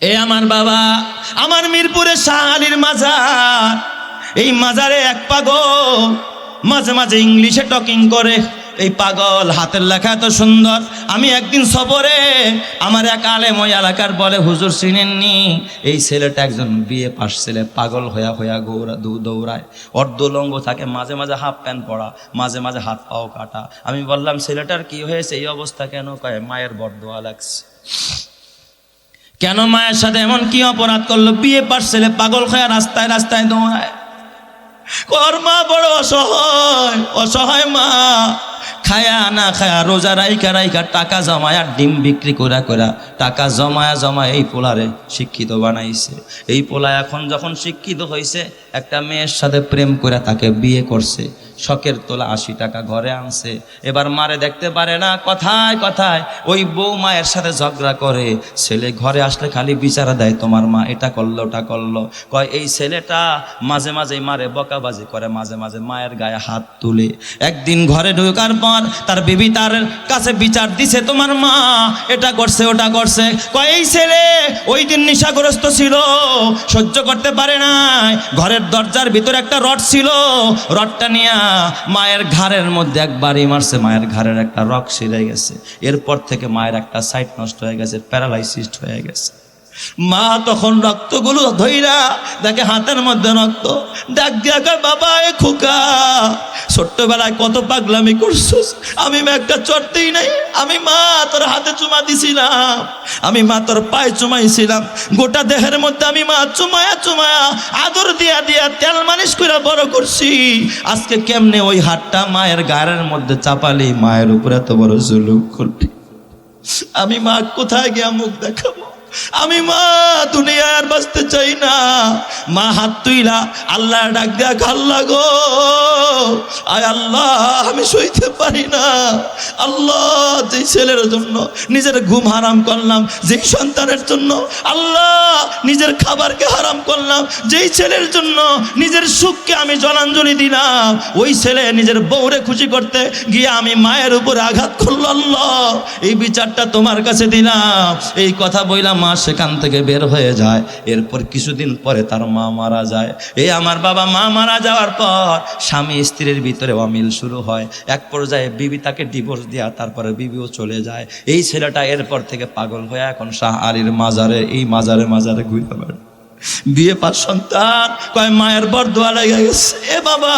এ আমার বাবা, আমার মিরপুরে শাহালির মাজার। এই মাজারে এক পাগল মাঝে মাঝে ইংলিশে টকিং করে। এই পাগল হাতের লেখা এত সুন্দর, আমি একদিন সফরে আমার এক আলেম ওই এলাকার বলে, হুজুর চিনেননি? এই ছেলেটা একজন বিয়ে পাশ ছেলে, পাগল হইয়া হইয়া গৌরা দৌড়ায়। অর্ধলঙ্গ থাকে, মাঝে মাঝে হাফ প্যান্ট পরা, মাঝে মাঝে হাত পাও কাটা। আমি বললাম, ছেলেটার কি হয়েছে? এই অবস্থা কেন? কয়, মায়ের বরদোয়া লাগছে। কেন মায়ের সাথে এমন কি অপরাধ করল? বিয়ে পাশ ছেলে পাগল খায় রাস্তায় রাস্তায় দৌড়ায়। কর মা বড় অসহায় অসহায় মা। খায়া না খায়া রোজা রাইকা রাইকা টাকা জমায়া, ডিম বিক্রি করা করা টাকা জমায়া জমায়া এই পোলারে শিক্ষিত বানাইছে। এই পোলা এখন যখন শিক্ষিত হয়েছে একটা মেয়ের সাথে প্রেম করে তাকে বিয়ে করছে। শখের তোলা আশি টাকা ঘরে আনছে। এবার মারে দেখতে পারে না, কথায় কথায় ওই বউ মায়ের সাথে ঝগড়া করে। ছেলে ঘরে আসলে খালি বিচারা দেয়, তোমার মা এটা করল, ওটা করল। কয়, এই ছেলেটা মাঝে মাঝে মারে, বকাবাজি করে মাঝে মাঝে মায়ের গায়ে হাত তুলে। একদিন ঘরে ঢোকার পর তার বিবি তার কাছে বিচার দিছে, তোমার মা এটা করছে, ওটা করছে। কয়, এই ছেলে ওই দিন নিশাগ্রস্ত ছিল, সহ্য করতে পারে নাই। ঘরের দরজার ভিতরে একটা রড ছিল, রডটা নিয়ে মায়ের ঘাড়ের মধ্যে একবারই মারছে, মায়ের ঘাড়ের একটা রক সেরে গেছে। এরপর থেকে মায়ের একটা সাইট নষ্ট হয়ে গেছে, প্যারালাইসিস হয়ে গেছে। মা তখন রক্তগুলো ধইরা দেখে হাতের মধ্যে রক্ত কয়, বাবা এ খোকা ছোট্টবেলায় কত পাগলামি করছিস? আমি একটা চড়তেই নাই আমি মা তোর হাতে চুমা দিছিলাম আমি মা তোর পায়ে চুমাইছিলাম গোটা দেহের মধ্যে আমি মা চুমায়া চুমায়া আদর দিয়া দিয়া তেল মালিশ করে বড় করছি। আজকে কেমনে ওই হাতটা মায়ের গায়ের মধ্যে চাপালি মায়ের উপরে এত বড় জুলুম করলি? আমি মা কোথায় গিয়া মুখ দেখাবো? আমি মা দুনিয়া আর বাঁচতে চাই না। মা হাত তুইলা আল্লাহ ডাক দেয়া খাল্লা গো আয় আল্লাহ, আমি সইতে পারি না। আল্লাহ, যেই ছেলের জন্য নিজের ঘুম হারাম করলাম, যেই সন্তানের জন্য আল্লাহ নিজের খাবারকে হারাম করলাম, যেই ছেলের জন্য নিজের সুখকে আমি জলাঞ্জলি দিলাম, ওই ছেলে নিজের বউরে খুশি করতে গিয়ে আমি মায়ের উপরে আঘাত করল আল্লাহ। এই বিচারটা তোমার কাছে দিলাম। এই কথা বইলাম মা সেখান থেকে বের হয়ে যায়। এরপর কিছুদিন পরে তার মা মারা যায়। এই আমার বাবা মা মারা যাওয়ার পর স্বামী স্ত্রীর ভিতরে অমিল শুরু হয়। এক পর্যায়ে বিবি তাকে ডিভোর্স দেওয়া তারপরে বিবিও চলে যায়। এই ছেলেটা এরপর থেকে পাগল হয়ে এখন শাহ আলীর মাজারে, এই মাজারে মাজারে ঘুরে বেড়ায়। বিয়ে পার সন্তান, কয় মায়ের বর দোয়া লেগে গেছে। এ বাবা,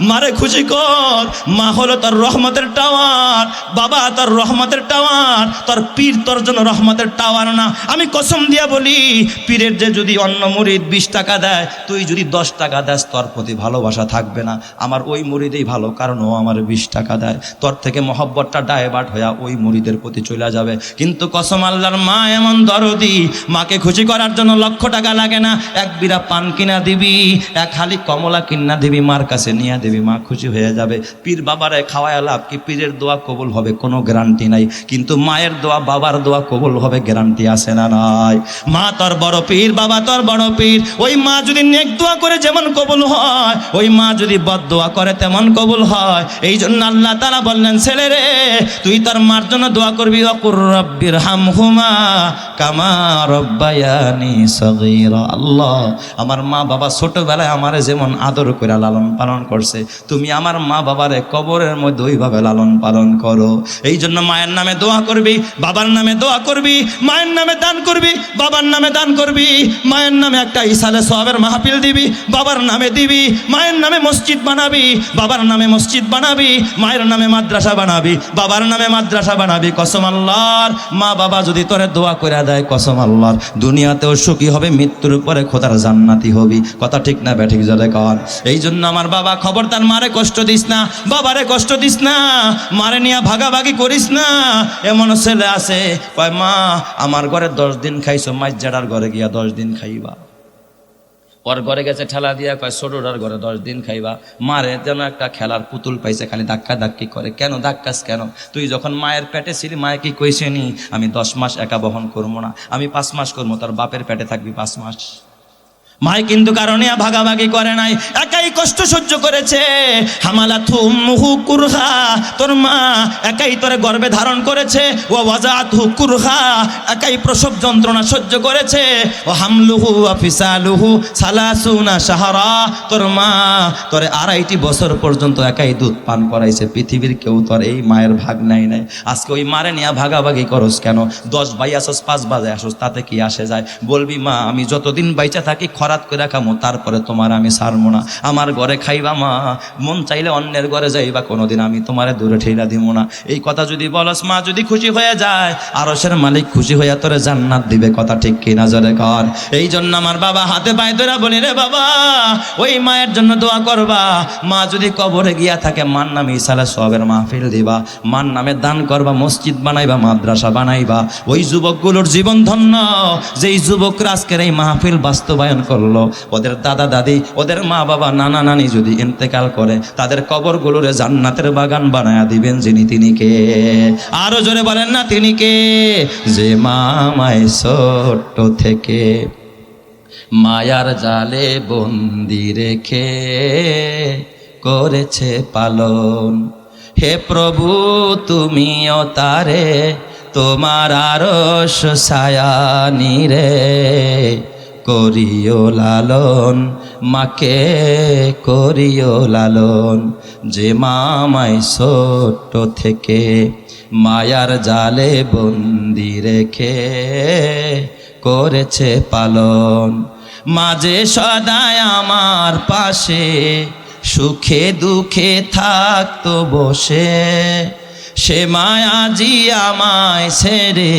মারে খুশি কর। মা হলো তার রহমতের টাওয়ার। বাবা তার রহমতের টাওয়ার। তোর পীর তোর জন্য রহমতের টাওয়ার না। আমি কসম দিয়া বলি, পীরের যে যদি অন্য মুরিদ বিশ টাকা দেয়, তুই যদি দশ টাকা দেস, তোর প্রতি ভালোবাসা থাকবে না। আমার ওই মুরিদেই ভালো, কারণ ও আমার বিশ টাকা দেয়। তোর থেকে মহব্বতটা ডায়বাট হইয়া ওই মুরিদের প্রতি চলে যাবে। কিন্তু কসম আল্লাহর মা এমন দরদি, মাকে খুশি করার জন্য লক্ষ টাকা লাগে না। এক বিরা পান কিনা দিবি, এক হালি কমলা কিনা দিবি, মার কাছে নিয়ে দিবি, মা খুশি হয়ে যাবে। পীর বাবারে খাওয়ায় লাভ কি? পীরের দোয়া কবুল হবে, কোনো গ্যারান্টি নাই। কিন্তু মায়ের দোয়া, বাবার দোয়া কবুল হবে, গ্যারান্টি আছে না নাই? মা তোর বড় পীর, বাবা তোর বড় পীর। ওই মা যদি নেক দোয়া করে যেমন কবুল হয়, ওই মা যদি বদ দোয়া করে তেমন কবুল হয়। এই জন্য আল্লাহ তারা বললেন, ছেলে রে, তুই তোর মার জন্য দোয়া করবি, অকুর রব্বির হাম হুমা কামা রব্বায়ানি সগীরা। আল্লাহ, আমার মা বাবা ছোটবেলায় আমারে যেমন আদর করে লালন পালন করছে, তুমি আমার মা বাবারে কবরের মধ্যে ওইভাবে লালন পালন করো। এই জন্য মায়ের নামে দোয়া করবি, বাবার নামে দোয়া করবি, মায়ের নামে দান করবি, বাবার নামে দান করবি, মায়ের নামে একটা ইসালে সবের মাহফিল দিবি, বাবার নামে দিবি, মায়ের নামে মসজিদ বানাবি, বাবার নামে মসজিদ বানাবি, মায়ের নামে মাদ্রাসা বানাবি, বাবার নামে মাদ্রাসা বানাবি। কসম আল্লাহর মা বাবা যদি তোরে দোয়া করে দেয়, কসম আল্লাহর। দুনিয়াতেও সুখী হবে মৃত্যুর পরে খোদার জান্নাতি হবি। কথা ঠিক না ব্যাঠিক জলে কন। এই জন্য আমার বাবা খবর তার মারে কষ্ট দিস না, বাবারে কষ্ট দিস না, মারে নিয়ে ভাগাভাগি করিস না। এমন ছেলে আছে, কয়, মা, আমার ঘরে দশ দিন খাইছো মাইজ জেডার ঘরে গিয়া দশ দিন খাইবা। ওর ঘরে গেছে ঠেলা দিয়া কয় ছোটটার ঘরে দশ দিন খাইবা। মারে, যেন একটা খেলার পুতুল পাইছে, খালি ধাক্কা ধাক্কি করে। কেন? ধাক্কাস কেন? তুই যখন মায়ের পেটে ছিলি, মায়ে কি কইছে নি আমি দশ মাস একা বহন করব না। আমি পাঁচ মাস করব তার বাপের পেটে থাকবি পাঁচ মাস। মায় কিন্তু কারণে ভাগাভাগি করে নাই। একাই কষ্ট সহ্য করেছে। হামালা থুম কুরহা। তোর মা একাই তোরে গর্ভে ধারণ করেছে। ও ওয়াজাত হু কুরহা। একাই প্রসব যন্ত্রণা সহ্য করেছে। ও হামলুহু আফিসালুহু সালাসুনা সাহারা তোর মা তোরে আড়াইটি বছর পর্যন্ত একাই দুধ পান করাইছে। পৃথিবীর কেউ তোর এই মায়ের ভাগ নাই নাই। আজকে ওই মারে নিয়ে ভাগাভাগি করস কেন? দশ ভাই আসস, পাঁচ বাজে আসস, তাতে কি আসে যায়? বলবি, মা, আমি যতদিন বাইচা থাকি খরাত করে খামো, তারপরে তোমার আমি সারমো না। আমার ঘরে খাইবা মা, মন চাইলে অন্যের ঘরে যাইবা, কোনোদিন আমি তোমারে দূরে ঠেলা দিব না। এই কথা যদি বলস মা, যদি খুশি হয়ে যায় আরসের মালিক খুশি হইয়া তোরে জান্নাত দিবে, কথা ঠিক কিনা জোরে কর। এই জন্য আমার বাবা হাতে পায়ে ধরে বলি, রে বাবা, ওই মায়ের জন্য দোয়া করবা। মা যদি কবরে গিয়া থাকে, মার নামে ইসালা সবের মাহফিল দিবা। মার নামে দান করবা, মসজিদ বানাইবা, মাদ্রাসা বানাইবা। ওই যুবকগুলোর জীবন ধন্য। যেই যুবকরা আজকের এই মাহফিল বাস্তবায়ন করল। ওদের দাদা দাদি, ওদের মা বাবা, নানা নানি যদি ইন্তেকাল করে, তাদের কবরগুলোরে জান্নাতের বাগান বানায়া দিবেন যিনি তিনি কে? আরও জোরে বলেন না, তিনি কে? যে মা মায় ছোট্ট থেকে মায়ার জালে বন্দি রেখে করেছে পালন। হে প্রভু, তুমিও তারে তোমার আরস ছায়ানি রে। করিও লালন, মাকে করিও লালন। যে মামায় ছোট্ট থেকে মায়ার জালে বন্দি রেখে করেছে পালন। মাঝে সদায় আমার পাশে সুখে দুঃখে থাকতো বসে। সে মায়াজি আমায় ছেড়ে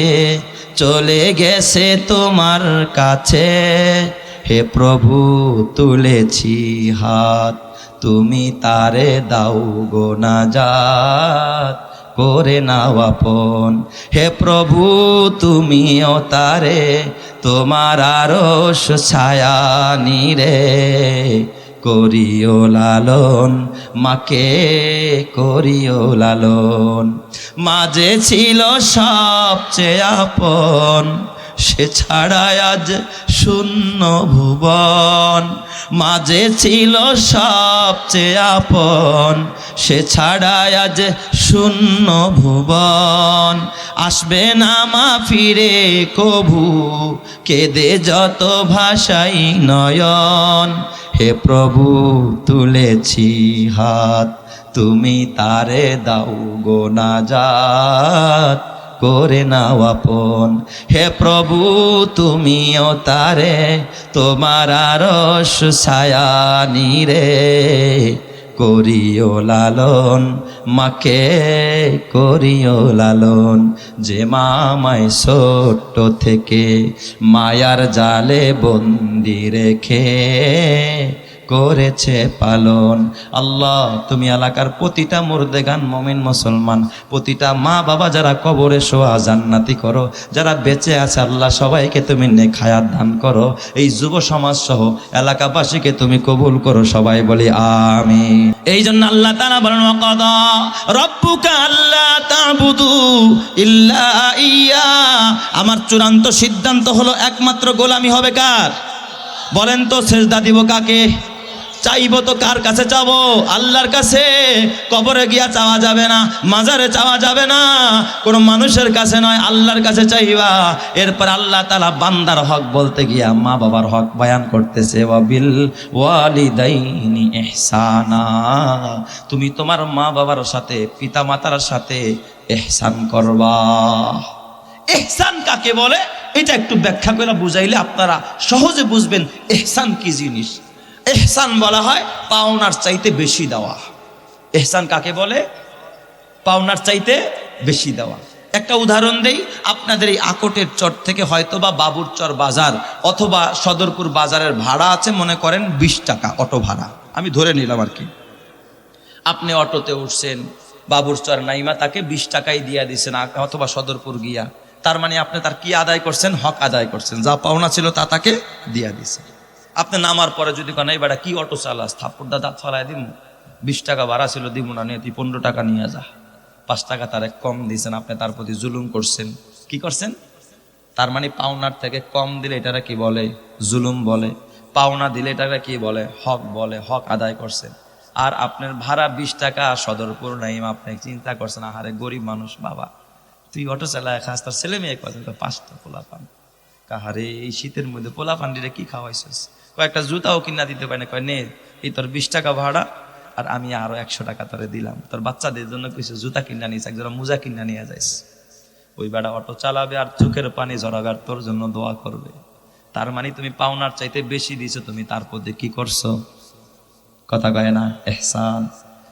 চলে গেছে তোমার কাছে। হে প্রভু, তুলেছি হাত, তুমি তারে দাও গো না যাত করে নাও আপন। হে প্রভু, তুমিও তারে, তোমার আরস ছায়া নিরে। করিও লালন মাকে করিও লালন। মাঝে ছিল সবচেয়ে আপন সে ছাড়া আজ শূন্য ভুবন। মাঝে ছিল সবচেয়ে আপন, সে ছাড়া আজ শূন্য ভুবন। আসবে না মা ফিরে কভু, কেদে যত ভাষাই নয়ন। হে প্রভু, তুলেছি হাত, তুমি তারে দাও গো না যাত করে নাও আপন। হে প্রভু, তুমিও তারে, তোমার আরস ছায়া নিরে করিও লালন, মাকে করিও লালন। যে মামায় ছোট্ট থেকে মায়ার জালে বন্দি রেখে করেছে পালন। আল্লাহ, তুমি এলাকার প্রতিটা মুর্দেগান মমিন মুসলমান, প্রতিটা মা বাবা যারা কবরে শোয়া জান্নাতি করো, যারা বেঁচে আছে, আল্লাহ সবাইকে তুমি নেখায়াত দান করো। এই যুব সমাজ সহ এলাকাবাসীকে তুমি কবুল করো, সবাই বলি আমি এই জন্য আল্লাহ তারা বলেন রব্বুকা আল্লাহ ইল্লা ইয়া। আমার চূড়ান্ত সিদ্ধান্ত হলো, একমাত্র গোলামি হবে কার? বলেন তো, সেজদা দিব কাকে? চাইব তো কার কাছে চাবো আল্লাহর কাছে? কবরে গিয়া চাওয়া যাবে না, মাজারে চাওয়া যাবে না। কোনো মানুষের কাছে নয়, আল্লাহর কাছে চাইবা। এরপর আল্লাহ তালা বান্দার হক বলতে গিয়া মা বাবার হক বয়ান করতেছে এহসানা তুমি তোমার মা বাবার সাথে পিতা মাতার সাথে এহসান করবা। এহসান কাকে বলে? এটা একটু ব্যাখ্যা করে বুঝাইলে আপনারা সহজে বুঝবেন এহসান কি জিনিস। এহসান বলা হয় পাওনার চাইতে বেশি দেওয়া। এহসান কাকে বলে? পাওনার চাইতে বেশি দেওয়া। একটা উদাহরণ দেই, আপনাদের এই আকটের চর থেকে হয়তো বা বাবুর চর বাজার অথবা সদরপুর বাজারের ভাড়া আছে, মনে করেন বিশ টাকা অটো ভাড়া। আমি ধরে নিলাম আর কি। আপনি অটোতে উঠছেন, বাবুর চর নাইমা তাকে বিশ টাকাই দিয়া দিছেন অথবা সদরপুর গিয়া। তার মানে আপনি তার কি আদায় করছেন? হক আদায় করছেন। যা পাওনা ছিল তা তাকে দিয়া দিছেন। আপনি নামার পরে যদি কেন এই বেটা কি অটো চালাস? থাপ্পড় দাদা ফলাই দিম। বিশ টাকা ভাড়া ছিল দিব না নিয়ে তুই পনেরো টাকা নিয়ে যা। পাঁচ টাকা তার এক কম দিয়েছেন আপনি তার প্রতি জুলুম করছেন। কি করছেন? তার মানে পাওনার থেকে কম দিলে এটারা কি বলে? জুলুম বলে। পাওনা দিলে এটারা কি বলে? হক বলে হক আদায় করছেন। আর আপনার ভাড়া বিশ টাকা সদরপুর নাইম আপনি চিন্তা করছেন আহারে গরিব মানুষ বাবা। তুই অটো চালায় খাস তার ছেলে মেয়ে কয়, পাঁচটা পোলা পান কাহারে এই শীতের মধ্যে পোলা পান্ডিরে কি খাওয়াইছিস? কয়েকটা জুতাও কিনা দিতে পারে না। কয়, নে, এই তোর বিশ টাকা ভাড়া আর আমি আরও একশো টাকা তোরে দিলাম। তোর বাচ্চাদের জন্য কিছু জুতা কিনা নিয়েছে একজন মোজা কিনা নিয়ে যাইস। ওই বেড়া অটো চালাবে আর চোখের পানি ঝরাগার তোর জন্য দোয়া করবে। তার মানে তুমি পাওনার চাইতে বেশি দিছো, তুমি তার প্রতি কি করছ? কথা কয় না, এহসান।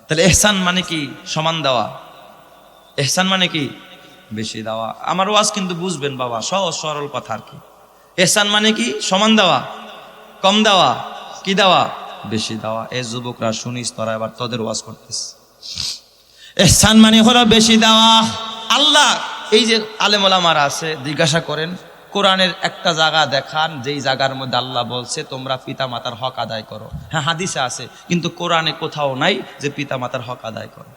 তাহলে এহসান মানে কি? সমান দেওয়া। এহসান মানে কি? বেশি দেওয়া। আমার ওয়াজ কিন্তু বুঝবেন বাবা, সহজ সরল কথা আর কি। এহসান মানে কি? সমান দেওয়া। কম দেওয়া? কি দেওয়া? বেশি দেওয়া। এ যুবকরা শুনিস তোরা এবার তোদের ওয়াজ করতিস এহসান মানে হলো বেশি দেওয়া। আল্লাহ, এই যে আলেমোলামার আছে, জিজ্ঞাসা করেন, কোরআনের একটা জায়গা দেখান, যেই জায়গার মধ্যে আল্লাহ বলছে, তোমরা পিতা মাতার হক আদায় করো। হ্যাঁ হাদিসে আছে, কিন্তু কোরআনে কোথাও নাই যে পিতা মাতার হক আদায় করো।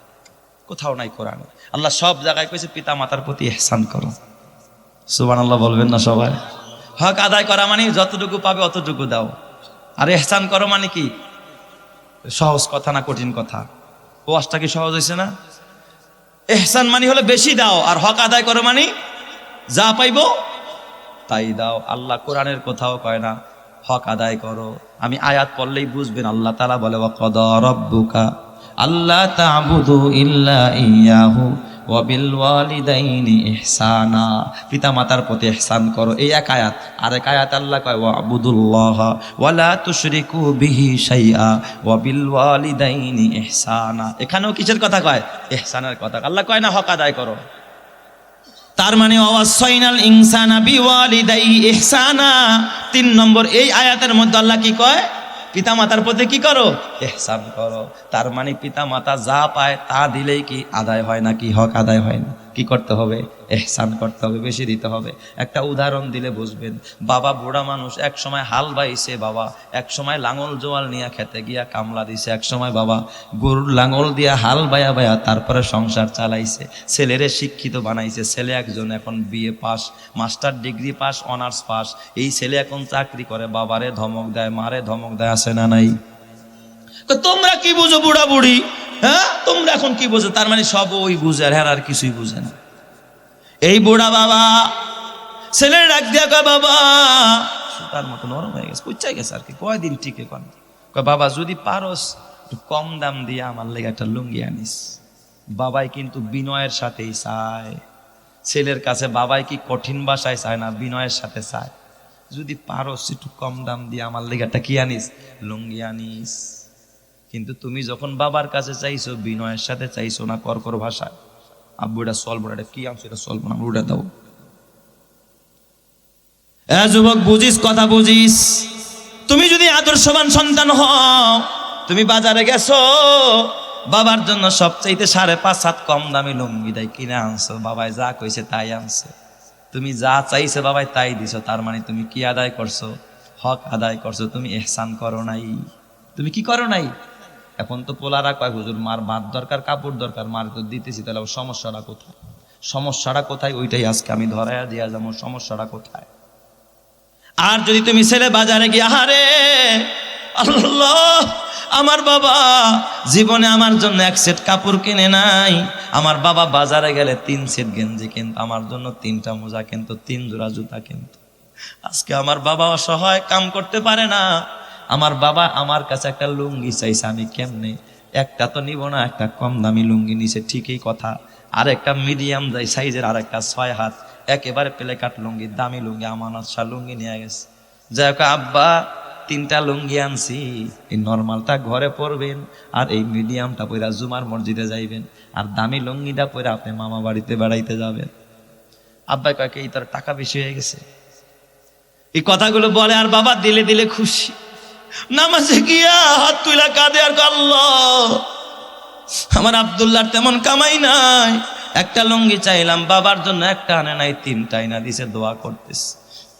কোথাও নাই কোরআনে। আল্লাহ সব জায়গায় কইছে পিতা মাতার প্রতি এহসান করো। সুবান আল্লাহ বলবেন না সবাই? হক আদায় করা মানে যতটুকু পাবে অতটুকু দাও। আর এহসান করো মানে কি? সহজ কথা না কঠিন কথা? ওয়াজটা কি সহজ হয়েছে না? এহসান মানে হলো বেশি দাও, আর হক আদায় করো মানে যা পাইবো তাই দাও। আল্লাহ কোরআনের কোথাও কয় না, হক আদায় করো। আমি আয়াত পড়লেই বুঝবেন, আল্লাহ তালা বলে ওয়াকদ রব্বুকা আল্লাহ তাবুদু ইল্লা ইয়াহু। ওয়াবিল ওয়ালিদাইনি ইহসানা। পিতা মাতার প্রতি ইহসান করো। এই এক আয়াত। আরেক আয়াত আল্লাহ কয়, ওয়াবুদুল্লাহ ওয়ালা তুশরিকু বিহি শাইআ ওয়াবিল ওয়ালিদাইনি ইহসানা। এখানেও কিসের কথা কয়? ইহসানের কথা। আল্লাহ কয় না, হক আদায় করো। তার মানে অবশ্যইনাল ইনসানা বিওয়ালিদাই ইহসানা। তিন নম্বর, এই আয়াতের মধ্যে আল্লাহ কি কয়? পিতা মাতার প্রতি কি করো? এহসান করো। তার মানে পিতা মাতা যা পায় তা দিলেই কি আদায় হয় না, কি হক আদায় হয় না? কি করতে হবে? এহসান করতে হবে, বেশি দিতে হবে। একটা উদাহরণ দিলে বুঝবেন। বাবা বুড়া মানুষ এক সময় হাল বাইছে বাবা, এক সময় লাঙল জোয়াল নিয়ে খেতে গিয়া কামলা দিছে, এক সময় বাবা গরুর লাঙল দিয়া হাল বায়া বায়া তারপরে সংসার চালাইছে। ছেলেরে শিক্ষিত বানাইছে। ছেলে একজন এখন BA pass, master degree pass, honours pass. এই ছেলে এখন চাকরি করে, বাবারে ধমক দেয়, মারে ধমক দেয়, আছে না নাই? তোমরা কি বুঝো বুড়া বুড়ি হ্যাঁ? তোমরা এখন কি বুঝো? তার মানে সব ওই বুঝে আর হ্যাঁ আর কিছুই বুঝে না। এই বুড়া বাবা, ছেলের ডাক দিয়া কয়, বাবা সুতার মতো নরম হয়ে গেছে পুচ্চাই গেছে আর কি, কয়দিন টিকে কন কয়, বাবা, যদি পারস, একটু কম দাম দিয়ে আমার লেগে একটা লুঙ্গি আনিস। বাবাই কিন্তু বিনয়ের সাথেই চায়। ছেলের কাছে বাবাই কি কঠিন ভাষায় চায় না, বিনয়ের সাথে চায়। যদি পারস, একটু কম দাম দিয়ে আমার লেগে একটা কি আনিস? লুঙ্গি আনিস। কিন্তু তুমি যখন বাবার কাছে চাইছো, বিনয়ের সাথে চাইছো না কর্কর ভাষা। আব্বু, এটা চলবো না এটা কি আনছো? এটা চলবো না ওটা দাও। যুবক, বুঝিস, কথা বুঝিস? তুমি যদি আদর্শবান সন্তান হও, তুমি বাজারে গেছো, বাবার জন্য সবচাইতে সাড়ে পাঁচ হাত কম দামি লুঙ্গি দেয়, কিনে আনছো, বাবাই যা কইছে তাই আনছে। তুমি যা চাইছে বাবাই তাই দিছো, তার মানে তুমি কি আদায় করছ? হক আদায় করছ, তুমি এহসান করো নাই। তুমি কি করো নাই? এখন তো পোলারা কয়, হুজুর, মার ভাত দরকার, কাপড় দরকার, মার তো দিতেছি, তাহলে সমস্যাটা কোথায়? সমস্যাটা কোথায়? ওইটাই আজকে আমি ধরাইয়া দিয়া যাব, সমস্যাটা কোথায়? আর যদি তুমি ছেলে বাজারে গিয়ে, আহারে, আল্লাহ, আমার বাবা জীবনে আমার জন্য এক সেট কাপড় কিনে নাই, আমার বাবা বাজারে গেলে তিন সেট গেঞ্জি কিন্তু, আমার জন্য তিনটা মোজা কিন্তু, তিন জোড়া জুতা কিন্তু। আজকে আমার বাবা অসহায়, কাম করতে পারে না। আমার বাবা আমার কাছে একটা লুঙ্গি চাইছে, আমি কেমনে? একটা তো নিব না, একটা কম দামি লুঙ্গি নিছে, ঠিকই কথা। আর একটা মিডিয়াম যাই, সাইজের আর একটা ছয় হাত, একেবারে প্লে কাট লুঙ্গি, দামি লুঙ্গি আমানত শাহ লুঙ্গি নিয়ে গেছে। যাই হোক, আব্বা, তিনটা লুঙ্গি আনছি। এই নর্মালটা ঘরে পরবেন, আর এই মিডিয়ামটা পরে জুমার মসজিদে যাইবেন, আর দামি লুঙ্গিটা পরে আপনি মামা বাড়িতে বেড়াইতে যাবেন। আব্বা কয়েকে এই তোর টাকা বেশি হয়ে গেছে? এই কথাগুলো বলে, আর বাবা দিলে দিলে খুশি। নামাজে গিয়া হাত তুইলা কাঁদে আর আল্লাহ, আমার আবদুল্লাহর তেমন কামাই নাই। একটা লুঙ্গি চাইলাম, বাবার জন্য একটা আনে নাই তিনটাই না দিছে, দোয়া করতেস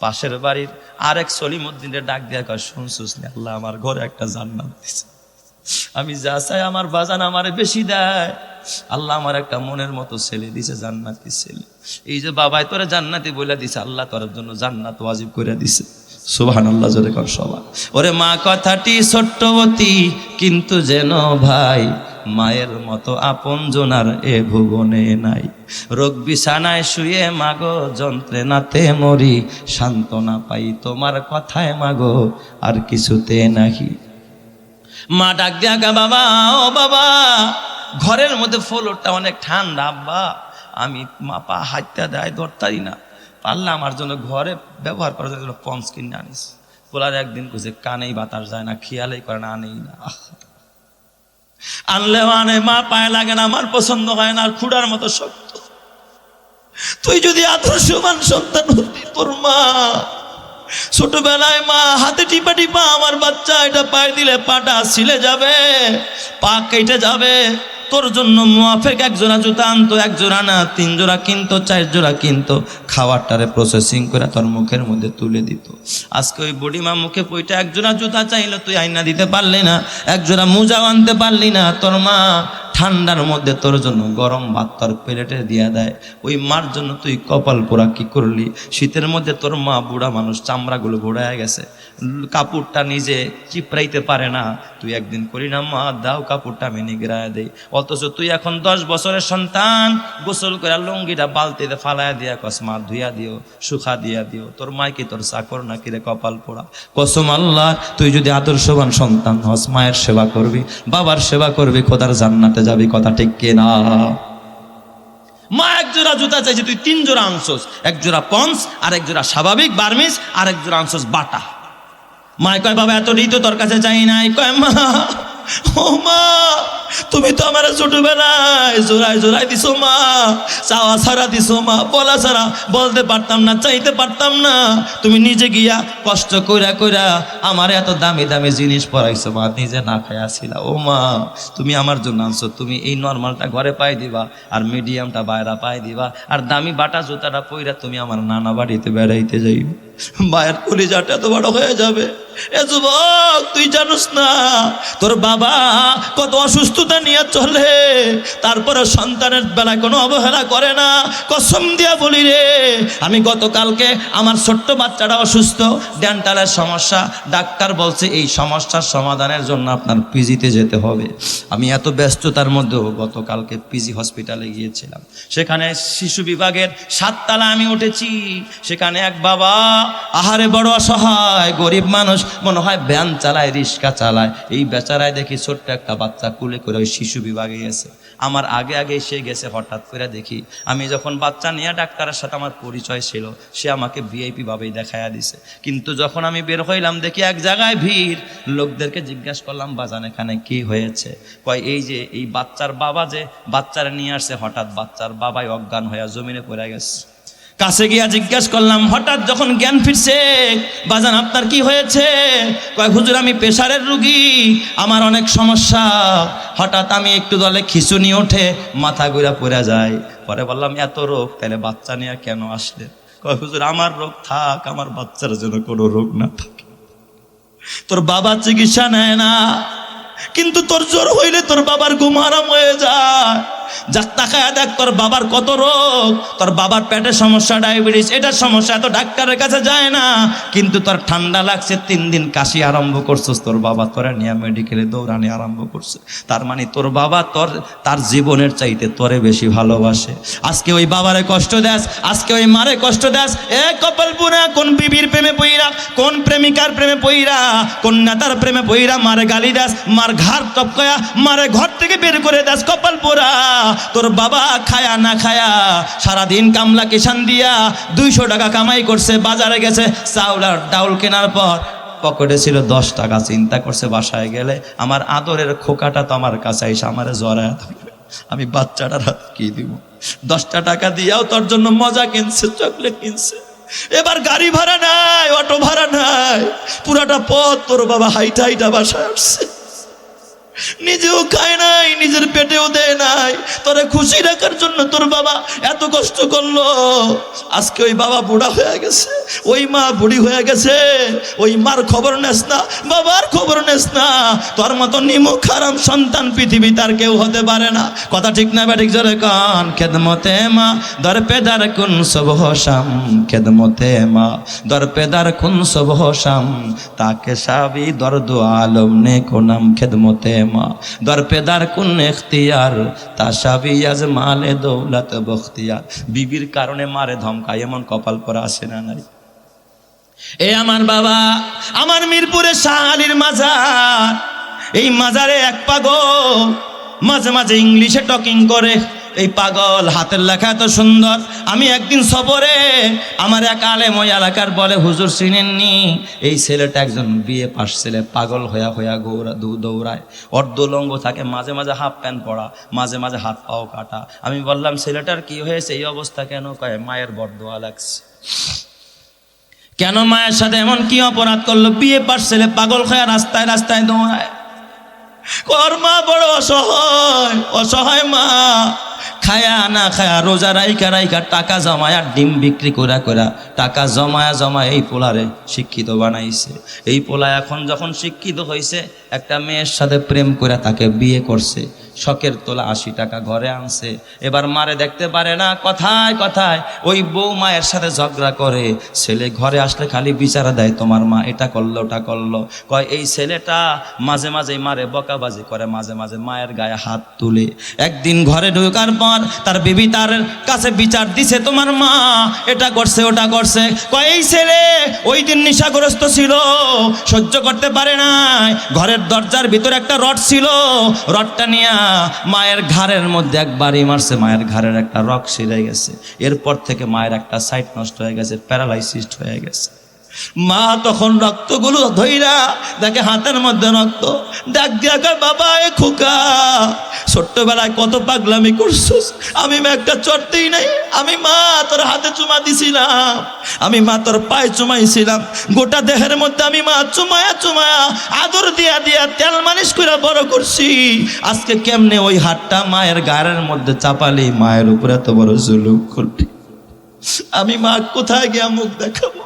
পাশের বাড়ির আরেক সলিমুদ্দিনের ডাক দিয়া কয়, শুনছুস আল্লাহ আমার ঘরে একটা জান্নাত দিছে। আমি যা চাই আমার বাজান আমারে বেশি দেয়। আল্লাহ আমার একটা মনের মতো ছেলে দিছে, জান্নাতি ছেলে। এই যে বাবাই তোরে জান্নাতি বলে দিছে, আল্লাহ তোর জন্য জান্নাত ওয়াজিব করে দিছে। সুবহান আল্লাহ জোরে কর সবা ওরে মা, কথাটি ছোট্টবতী কিন্তু যেন ভাই, মায়ের মতো আপন জোনার এ ভুবনে নাই। রোগ বিছানায় শুয়ে মাগো, যন্ত্রণাতে মরি, সান্ত্বনা পাই তোমার কথায় মাগো, আর কিছুতে নাহি। মা ডাক দিয়া বাবা, ও বাবা, ঘরের মধ্যে ফ্লোরটা অনেক ঠান্ডা, আব্বা। আমি মা পা হাতটা দেয়, ধরতারি না। পারলে আমার জন্য ঘরে ব্যবহার করার জন্য পঞ্চ কিনে আনিস। বলার একদিন কইছে, কানেই বাতাস যায় না, খেয়ালেই করে না, আনেই না। আহ। আনলেও আনে মা, পায়ে লাগে না, আমার পছন্দ হয় না, আর খুঁড়ার মতো শক্ত। তুই যদি আদর্শবান সন্তান হতি তোর মা। ছোটবেলায় মা, হাতে টিপা টিপা, আমার বাচ্চা, এটা পায়ে দিলে পাটা ছিলে যাবে, পা কেটে যাবে। তোর জন্য মুয়াফেক এক জোড়া জুতা আনতো এক জোড়া না তিন জোড়া কিনতো চার জোড়া কিনতো। খাবারটারে প্রসেসিং করে তোর মুখের মধ্যে তুলে দিত। আজকে ওই বুড়িমা মুখে পইটা এক জোড়া জুতা চাইলো, তুই আইনা দিতে পারলি না এক জোড়া মোজাও আনতে পারলি না। তোর মা ঠান্ডার মধ্যে তোর জন্য গরম ভাত তোর প্লেটে দিয়া দেয়। ওই মার জন্য তুই কপাল পোড়া কি করলি? শীতের মধ্যে তোর মা বুড়া মানুষ চামড়াগুলো ঘোড়ায় গেছে। কাপড়টা নিজে চিপড়াইতে পারে না। তুই একদিন করি না মা, দাও কাপড়টা আমি নিগড়ায় দেই। অথচ তুই এখন দশ বছরের সন্তান, গোসল করে লুঙ্গিটা বালতিতে ফালায় দিয়া কস, মা, ধুইয়া দিও সুখা দিয়া দিও, তোর মাইকে তোর চাকর নাকি রে কপাল পোড়া? কসম আল্লাহ, তুই যদি আদর্শবান সন্তান হস, মায়ের সেবা করবি, বাবার সেবা করবি, খোদার জান্নাতে যাবি, কথা ঠিক কিনা মা, এক জোড়া জুতা চাইছে, তুই তিন জোড়া আনছোস, এক জোড়া পন্স, আর এক জোড়া স্বাভাবিক বার্মিস আর এক জোড়া আনছোস বাটা। মায় কয়, বাবা এতটাই তো তোর কাছে চাই নাই। কয়, মা, ও মা তুমি তো আমার ছোটবেলায় জোড়ায় জোড়ায় দিছো মা, চাওয়া ছাড়া দিছো মা, বলা ছাড়া বলতে পারতাম না, চাইতে পারতাম না। তুমি নিজে গিয়া কষ্ট কইরা কইরা আমার এত দামি দামি জিনিস পরাইছো মা, নিজে না খাই ও মা, তুমি আমার জন্য আনছো, তুমি এই নর্মালটা ঘরে পাই দিবা আর মিডিয়ামটা বাইরা পাই দিবা আর দামি বাটা জুতাটা পইরা তুমি আমার নানা বাড়িতে বেড়াইতে যাইবে। মায়ের কলিজাটা এত বড় হয়ে যাবে। এ যুবক, তুই জানিস না, তোর বাবা কত অসুস্থতা নিয়ে চলে, তারপরে সন্তানের বেলায় কোনো অবহেলা করে না। কসম দিয়া বলি রে, আমি গতকালকে আমার ছোট্ট বাচ্চাটা অসুস্থ, ডেন্টালের সমস্যা। ডাক্তার বলছে, এই সমস্যার সমাধানের জন্য আপনার পিজিতে যেতে হবে। আমি এত ব্যস্ততার মধ্যেও গতকালকে পিজি হসপিটালে গিয়েছিলাম। সেখানে শিশু বিভাগের সাততলা আমি উঠেছি। সেখানে এক বাবা, আহারে বড় অসহায়, গরিব মানুষ, মনে হয় ব্যান চালায়, রিক্সা চালায়। এই বেচারায় দেখি ছোট্ট একটা বাচ্চা কুলে করে ওই শিশু বিভাগে গেছে। আমার আগে আগে সে গেছে, হঠাৎ করে দেখি, আমি যখন বাচ্চা নিয়ে ডাক্তারের সাথে আমার পরিচয় ছিল, সে আমাকে ভিআইপি ভাবেই দেখাইয়া দিছে। কিন্তু যখন আমি বের হইলাম, দেখি এক জায়গায় ভিড়। লোকদেরকে জিজ্ঞাসা করলাম, বাজান, এখানে কি হয়েছে? কয়, এই যে, এই বাচ্চার বাবা যে বাচ্চারা নিয়ে আসছে, হঠাৎ বাচ্চার বাবাই অজ্ঞান হইয়া জমিনে পড়ে গেছে। কাছে গিয়া জিজ্ঞেস করলাম, হঠাৎ যখন জ্ঞান ফিরছে, বাজান আপনার কি হয়েছে? কয়, হুজুর, আমি প্রেশারের রুগী, আমার অনেক সমস্যা। হঠাৎ আমি একটু দলে খিচুনি ওঠে, মাথা ঘুরা পড়ে যায়। পরে বললাম, এত রোগ, তাহলে বাচ্চা নিয়ে কেন আসলে? কয়, হুজুর, আমার রোগ থাক, আমার বাচ্চার জন্য কোনো রোগ না থাকে। তোর বাবা চিকিৎসা নেয় না, কিন্তু তোর জ্বর হইলে তোর বাবার ঘুম আরাম হয়ে যায়। যাক তাকায় দেখ, তোর বাবার কত রোগ, তোর বাবার পেটের সমস্যা, ডায়াবেটিস, এটার সমস্যা, এত ডাক্তারের কাছে যায় না। কিন্তু তোর ঠান্ডা লাগছে, তিন দিন কাশি আরম্ভ করছিস, তোর বাবা তোরা নিয়ে মেডিকেলে দৌড়ানি আরম্ভ করছে। তার মানে তোর বাবা তোর, তার জীবনের চাইতে তোরে বেশি ভালোবাসে। আজকে ওই বাবারে কষ্ট দেস, আজকে ওই মারে কষ্ট দেস, এ কপাল পুরা, কোন বিবির প্রেমে পইরা, কোন প্রেমিকার প্রেমে পইরা, কোন নেতার প্রেমে পইরা মারে গালি দাস, মার ঘাড় টপকায়া, মারে ঘর থেকে বের করে দাস, কপাল পোড়া তোর বাবা খায়া না খায়া সারাদিন কামলা কিষান দিয়া দুইশো টাকা কামাই করছে, বাজারে গেছে, চাউল আর ডাউল কেনার পর পকেটে ছিল দশ টাকা, চিন্তা করছে বাসায় গেলে আমার আদরের খোকাটা তো আমার কাছে এসে আমারে থাকবে আমি বাচ্চাটার হাতে কি দিব? দশটা টাকা দিয়াও তোর জন্য মজা কিনছে, চকলেট কিনছে। এবার গাড়ি ভাড়া নাই, অটো ভাড়া নাই, পুরাটা পথ তোর বাবা হাইটা হাইটা বাসায় আসছে নিজেও খায় নাই, নিজের পেটেও দেয় নাই। তোরে খুশি রাখার জন্য তোর বাবা এত কষ্ট করল। আজকে ওই বাবা বুড়া হয়ে গেছে, ওই মা বুড়ি হয়ে গেছে, ওই মার খবর নেস না, বাবার খবর নেস না। তোর মতো নিমুখ হারাম সন্তান পৃথিবী তার কেউ হতে পারে না। কথা ঠিক না ব্যাটিক জোরে কান, খেদমতে মা, দর পেদার কুন সব হসাম, খেদমতে মা, দর পেদার কুন সব হসাম, তাকে সাবি দর্দ আলম নে কোনাম, খেদমতে মা। দরপেদার কোন এখতিয়ার, তা সাবি আজ মালে দৌলত বখতিয়ার। বিবির কারণে মারে ধমকায়, এমন কপাল পরা আসে না নাই? এ আমার বাবা, আমার মিরপুরে শাহালির মাজার। এই মাজারে এক পাগল, মাঝে মাঝে ইংলিশে টকিং করে। এই পাগল, হাতের লেখা এত সুন্দর। আমি একদিন সফরে আমার এক আলেম ওই এলাকার বলে, হুজুর চিনেননি? এই ছেলেটা একজন বিয়ে পাশ ছেলে, পাগল হয়া হইয়া গৌরা দৌড়ায়। অর্ধলঙ্গ থাকে, মাঝে মাঝে হাফ প্যান্ট পরা, মাঝে মাঝে হাত পাও কাটা। আমি বললাম, ছেলেটার কি হয়েছে? এই অবস্থা কেন? কয়, মায়ের বরদোয়া লাগছে। কেন মায়ের সাথে এমন কি অপরাধ করল? বিয়ে পাশ ছেলে পাগল খায় রাস্তায় রাস্তায় দৌড়ায়। কর মা, বড় অসহায় অসহায় মা। খায়া না খায়া, রোজা রাইকা রাইকা টাকা জমায় ডিম বিক্রি করা করা টাকা জমায়া জমায় এই পোলারে শিক্ষিত বানাইছে। এই পোলা এখন যখন শিক্ষিত হয়েছে একটা মেয়ের সাথে প্রেম করে তাকে বিয়ে করছে, শখের তোলা আশি টাকা ঘরে আনছে। এবার মারে দেখতে পারে না, কথায় কথায় ওই বউ মায়ের সাথে ঝগড়া করে, ছেলে ঘরে আসলে খালি বিচারা দেয়, তোমার মা এটা করল, ওটা করল। কয়, এই ছেলেটা মাঝে মাঝে মারে, বকাবাজি করে, মাঝে মাঝে মায়ের গায়ে হাত তুলে। একদিন ঘরে ঢোকার পর তার বিবি তার কাছে বিচার দিছে তোমার মা। এটা করছে, ওটা করছে। কয়, এই ছেলে ওই দিন নিশাগ্রস্ত ছিল, সহ্য করতে পারে নাই। ঘরের দরজার ভিতরে একটা রড ছিল। রডটা নিয়ে মায়ের ঘাড়ের মধ্যে একবারই মারছে। মায়ের ঘাড়ের একটা রক ছিঁড়ে গেছে। এরপর থেকে মায়ের একটা সাইড নষ্ট হয়ে গেছে, প্যারালাইসিস হয়ে গেছে। মা তখন রক্তগুলো ধইরা দেখে হাতের মধ্যে রক্ত ডাক দিয়া বাবা, এ খোকা, ছোট্টবেলায় কত পাগলামি করছিস, আমি একটা চড়তেই নাই, আমি মা তোর হাতে চুমা দিছিলাম, আমি মা তোর পায়ে চুমাইছিলাম, গোটা দেহের মধ্যে আমি মা চুমায়া চুমায়া আদর দিয়া দিয়া তেল মালিশ করে বড় করছি, আজকে কেমনে ওই হাতটা মায়ের গায়ের মধ্যে চাপালি মায়ের উপরে এত বড় জুলুম করলি? আমি মা কোথায় গিয়া মুখ দেখাবো?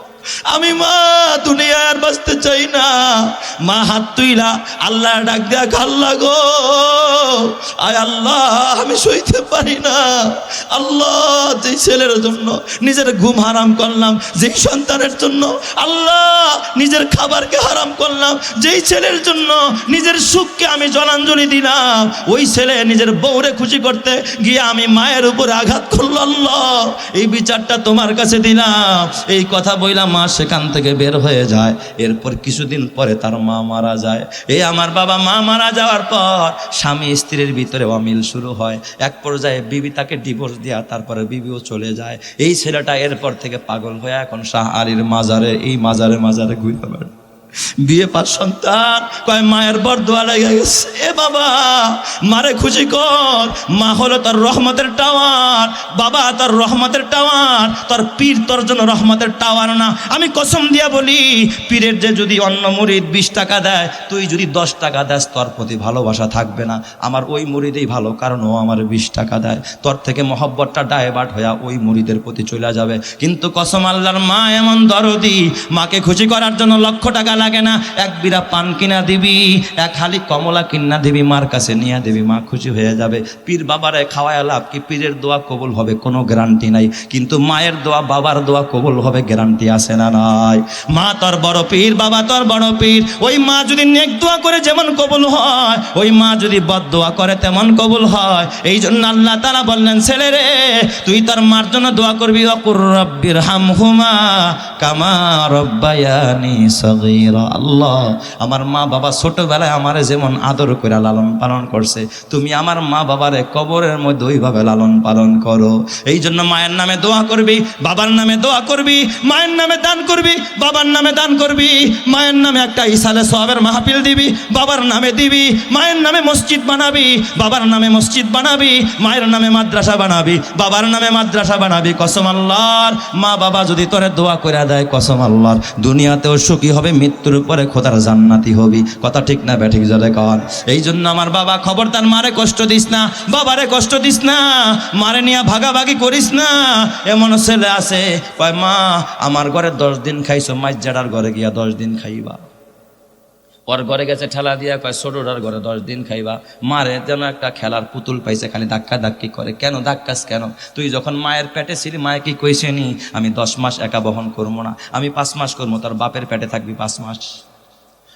আমি মা দুনিয়ার বাঁচতে চাই না। মা হাত তুইলা আল্লাহ ডাক দেয়া খাল্লা গো আয় আল্লাহ, আমি সইতে পারি না। আল্লাহ, যেই ছেলের জন্য নিজের ঘুম হারাম করলাম, যেই সন্তানের জন্য আল্লাহ নিজের খাবারকে হারাম করলাম, যেই ছেলের জন্য নিজের সুখকে আমি জলাঞ্জলি দিলাম, ওই ছেলে নিজের বউরে খুশি করতে গিয়ে আমি মায়ের উপর আঘাত করল। আল্লাহ, এই বিচারটা তোমার কাছে দিলাম। এই কথা বইলাম মা সেখান থেকে বের হয়ে যায়। এরপর কিছুদিন পরে তার মা মারা যায়। এই আমার বাবা মা মারা যাওয়ার পর স্বামী স্ত্রীর ভিতরে অমিল শুরু হয়। এক পর্যায়ে বিবি তাকে ডিভোর্স দেওয়া তারপরে বিবিও চলে যায়। এই ছেলেটা এরপর থেকে পাগল হয়ে এখন শাহ আলীর মাজারে, এই মাজারে মাজারে ঘুরে বেড়ায়। বিয়ে পার সন্তান। কয়, মায়ের বর দোয়া লেগে গেছে। এ বাবা, মারে খুশি কর। মা হলো তার রহমতের টাওয়ার। বাবা তার রহমতের টাওয়ার। তোর পীর তোর জন্য রহমতের টাওয়ার না। আমি কসম দিয়া বলি, পীরের যে যদি অন্য মুরিদ বিশ টাকা দেয়, তুই যদি দশ টাকা দেস, তোর প্রতি ভালোবাসা থাকবে না। আমার ওই মুরিদেই ভালো, কারণ ও আমার বিশ টাকা দেয়। তোর থেকে মহব্বতটা ডায়বাট হইয়া ওই মুরিদের প্রতি চলে যাবে। কিন্তু কসম আল্লাহর মা এমন দরদি, মাকে খুশি করার জন্য লক্ষ টাকা লাগে না। এক বিরা পান কিনা দিবি, এক হালি কমলা কিনা দিবি, মার কাছে নিয়ে দিবি, মা খুশি হয়ে যাবে। পীর বাবারে খাওয়ায় লাভ কি? পীরের দোয়া কবুল হবে, কোনো গ্যারান্টি নাই। কিন্তু মায়ের দোয়া, বাবার দোয়া কবুল হবে, গ্যারান্টি আছে না নাই? মা তোর বড় পীর, বাবা তোর বড় পীর। ওই মা যদি নেক দোয়া করে যেমন কবুল হয়, ওই মা যদি বদ দোয়া করে তেমন কবুল হয়। এই জন্য আল্লাহ তারা বললেন, ছেলে রে, তুই তোর মার জন্য দোয়া করবি, অকুর রব্বির হাম হুমা কামা রব্বায়ানি সগীরা। আল্লাহ, আমার মা বাবা ছোটবেলায় আমারে যেমন আদর করে লালন পালন করছে, তুমি আমার মা বাবারে কবরের মধ্যে ওইভাবে লালন পালন করো। এই জন্য মায়ের নামে দোয়া করবি, বাবার নামে দোয়া করবি, মায়ের নামে দান করবি, বাবার নামে দান করবি, মায়ের নামে একটা ইসালে সবের মাহফিল দিবি, বাবার নামে দিবি, মায়ের নামে মসজিদ বানাবি, বাবার নামে মসজিদ বানাবি, মায়ের নামে মাদ্রাসা বানাবি, বাবার নামে মাদ্রাসা বানাবি, কসম আল্লাহর মা বাবা যদি তোরে দোয়া করে দেয়, কসম আল্লাহর। দুনিয়াতেও সুখী হবে, মৃত্যু মৃত্যুর পরে খোদার জান্নাতি হবি। কথা ঠিক না, ব্যাঠিক জলে কন। এই জন্য আমার বাবা খবর তার মারে কষ্ট দিস না। বাবারে কষ্ট দিস না। মারে নিয়ে ভাগাভাগি করিস না। এমন ছেলে আছে, কয়, মা, আমার ঘরে দশ দিন খাইছো মাইজ জাডার ঘরে গিয়া দশ দিন খাইবা। ওর ঘরে গেছে ঠেলা দিয়া কয় ছোটটার ঘরে দশ দিন খাইবা। মারে, যেন একটা খেলার পুতুল পাইছে, খালি ধাক্কা ধাক্কি করে। কেন? ধাক্কাস কেন? তুই যখন মায়ের পেটে ছিলি, মায়ে কি কইছে নি? আমি দশ মাস একা বহন করব না। আমি পাঁচ মাস করব, তার বাপের পেটে থাকবি পাঁচ মাস।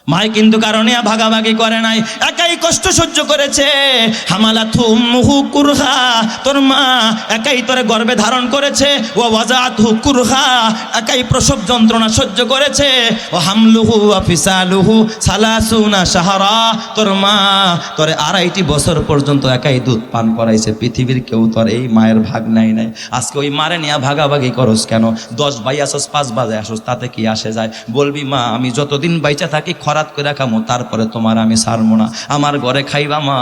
মাই কিন্তু কারণে ভাগাভাগি করে নাই। একাই কষ্ট সহ্য করেছে। হামালা থুম মুহু কুরহা। তোর মা একাই তোরে গর্বে ধারণ করেছে। ও ওয়াজাত হু কুরহা। একাই প্রসব যন্ত্রণা সহ্য করেছে। ও হামলুহু আফিসালুহু সালাসুনা সাহারা তোর মা তোরে আড়াইটি বছর পর্যন্ত একাই দুধ পান করাইছে। পৃথিবীর কেউ তোর এই মায়ের ভাগ নাই নাই। আজকে ওই মারে নিয়ে ভাগাভাগি করস কেন? দশ ভাই আসস, পাঁচ বাজে আসস, তাতে কি আসে যায়? বলবি, মা, আমি যতদিন বাইচা থাকি খরাত করে খামো তারপরে তোমার আমি ছাড়বো না। আমার ঘরে খাইবা মা,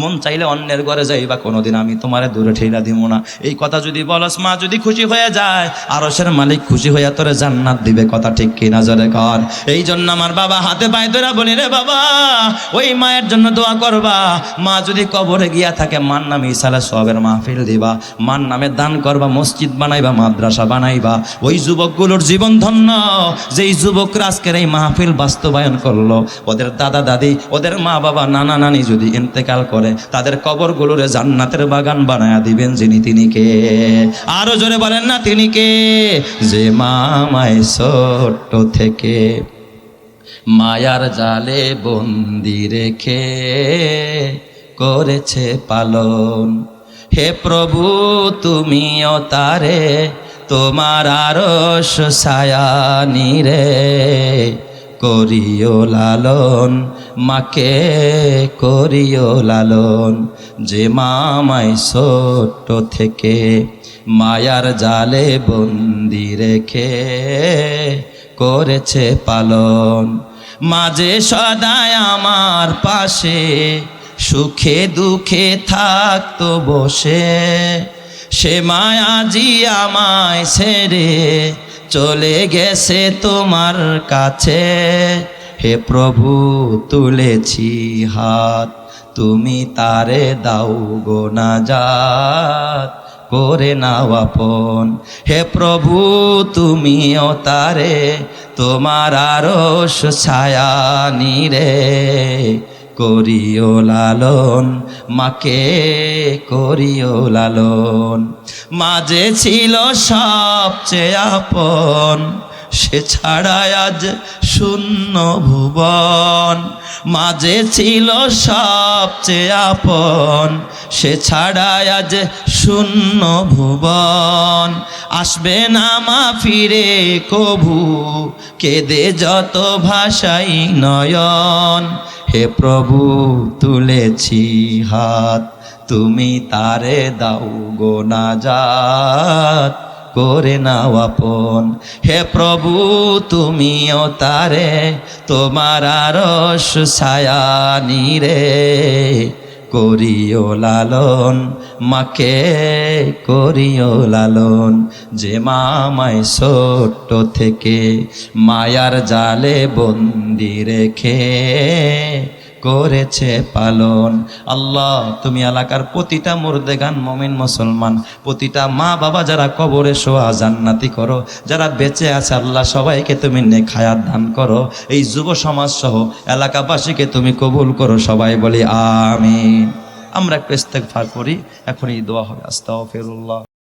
মন চাইলে অন্যের ঘরে যাইবা, কোনোদিন আমি তোমারে দূরে ঠেলা দিব না। এই কথা যদি বলস মা, যদি খুশি হয়ে যায় আরসের মালিক খুশি হইয়া তোরে জান্নাত দিবে, কথা ঠিক কিনা জলে কর। এই জন্য আমার বাবা হাতে পায়ে ধরা বলি, রে বাবা, ওই মায়ের জন্য দোয়া করবা। মা যদি কবরে গিয়া থাকে, মার নামে ইসালা সবের মাহফিল দিবা। মার নামে দান করবা, মসজিদ বানাইবা, মাদ্রাসা বানাইবা। ওই যুবকগুলোর জীবন ধন্য। যেই যুবকরা আজকের এই মাহফিল বাস্তবায়ন করল ওদের দাদা, দাদি, ওদের মা বাবা, নানা নানি যদি ইন্তেকাল করে, তাদের কবরগুলোরে জান্নাতের বাগান বানায়া দিবেন যিনি তিনি কে? আরও জোরে বলেন, না, তিনি কে? যে মামায় ছোট্ট থেকে মায়ার জালে বন্দি রেখে করেছে পালন। হে প্রভু, তুমিও তারে তোমার আরস ছায়ানি রে। করিও লালন, মাকে করিও লালন। যে মামাই ছোট্ট থেকে মায়ার জালে বন্দি রেখে করেছে পালন। মাঝে সদায় আমার পাশে, সুখে দুঃখে থাকতো বসে। সে মায়া মায়াজি আমায় ছেড়ে চলে গেছে তোমার কাছে। হে প্রভু, তুলেছি হাত, তুমি তারে দাও গো না যাত করে নাও আপন। হে প্রভু, তুমিও তারে, তোমার আরস ছায়া নিরে। করিও লালন মাকে করিও লালন। মাঝে ছিল সবচেয়ে আপন। সে ছাড়া আজ শূন্য ভুবন। মাঝে ছিল সবচেয়ে আপন, সে ছাড়া আজ শূন্য ভুবন। আসবে না মা ফিরে কভু, কেদে যত ভাষাই নয়ন। হে প্রভু, তুলেছি হাত, তুমি তারে দাও গো না যাত করে নাও আপন। হে প্রভু, তুমিও তারে, তোমার আরস ছায়া নিরে করিও লালন, মাকে করিও লালন। যে মামায় ছোট্ট থেকে মায়ার জালে বন্দি রেখে করেছে পালন। আল্লাহ, তুমি এলাকার প্রতিটা মুর্দেগান মমিন মুসলমান, প্রতিটা মা বাবা যারা কবরে শোয়া জান্নাতি করো, যারা বেঁচে আছে, আল্লাহ সবাইকে তুমি নেখায়াত দান করো। এই যুব সমাজ সহ এলাকাবাসীকে তুমি কবুল করো, সবাই বলি আমিন। আমরা একটু ইস্তেগফার করি এখন এই দোয়া হবে। আস্তাগফিরুল্লাহ।